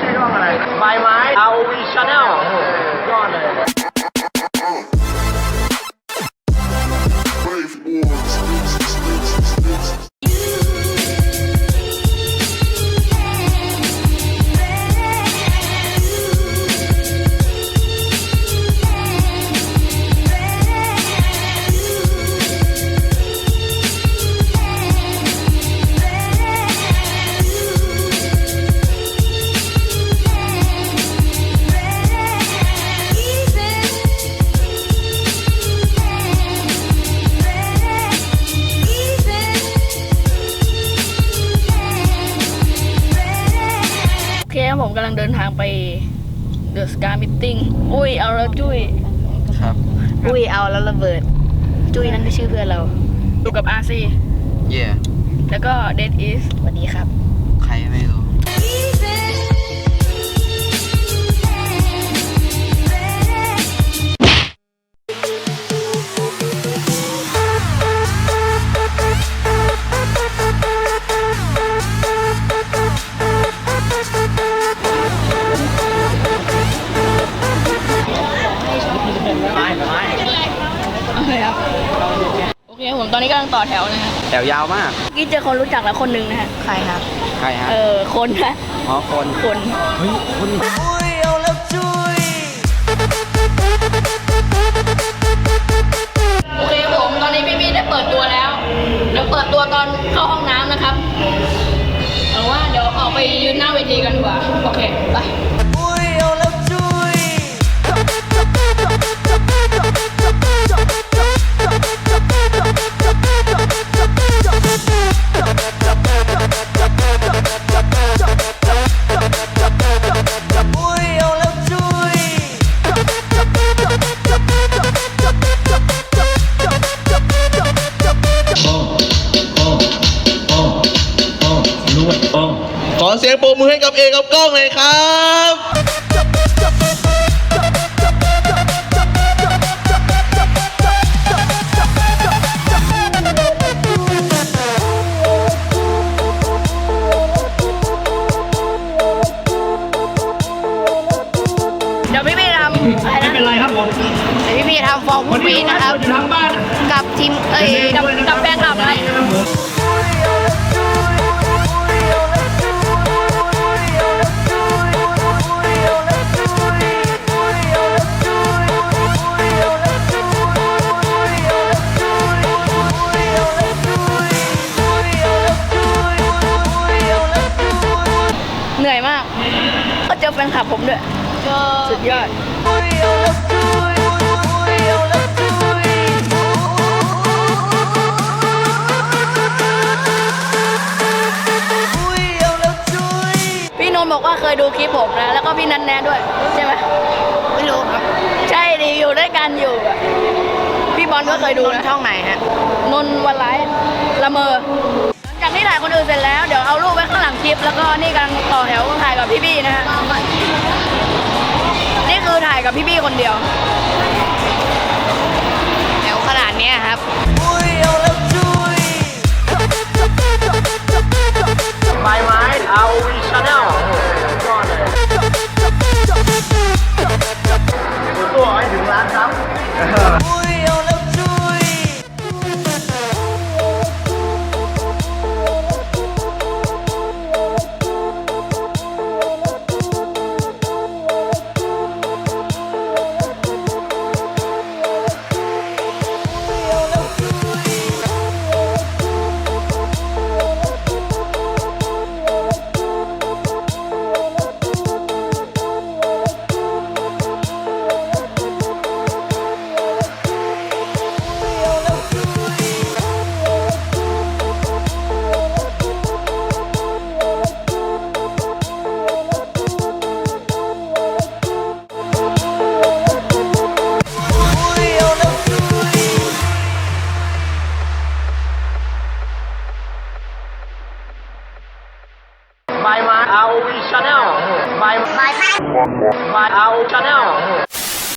ชื่อช่องอะไรใบไม้เอาวีชาแนล เคครับผมกำลังเดินทางไปเดอะสกา m มิ t ติ้งอุ้ยเอาแล้วจุ้ยครับอุ้ยเอาแล้วระเบิด จุ้ยนั่นคือชื่อเพื่อนเราอยู่กับอาซีเย่แล้วก็เดดอีสสวัสดีครับ ใครไม่รู้ โอเคครับ โอเคผมตอนนี้กำลังต่อแถวนะฮะแถวยาวมาก เมื่อกี้เจอคนรู้จักแล้วคนหนึ่งนะฮะ ใครครับ ใครฮะเออ คนนะอ๋อคน คน เฮ้ยคุณโอเคผมตอนนี้พี่ๆได้เปิดตัวแล้วเดี๋ยวเปิดตัวตอนเข้าห้องน้ำนะครับ เอาว่าเดี๋ยวออกไปยืนหน้าเวทีกันดีกว่า โอเค ไป ยงปรบมือให้กับเอกับกล้องเลยครับเดี๋ยวพี่ๆทำอะไรนะไม่เป็นไรครับผมเดี๋ยวพี่ๆทำฟอร์มวันปีนี้นะครับอยู่ทางบ้าน กับทีมเอ้ยกับกับแฟนคลับนะครับ ก็เจอแฟนคลับผมด้วย สุดยอด พี่นนท์บอกว่าเคยดูคลิปผมนะ แล้วก็พี่นันแน่ด้วย ใช่ไหมไม่รู้ครับ ใช่ดีอยู่ด้วยกันอยู่อะพี่บอลก็เคยดูนะ ช่องไหนฮะ นนท์วันไลฟ์ละเมอ หลังจากที่ถ่ายคนอื่นเสร็จแล้ว เดี๋ยวเอารูปไว้ข้างหลังคลิป แล้วก็นี่กำลังต่อแถวถ่ายกับพี่ๆนะฮะนี่คือถ่าย กับพี่ๆคนเดียวแถวขนาดเนี้ยครับ vai, vai, vai ao canal.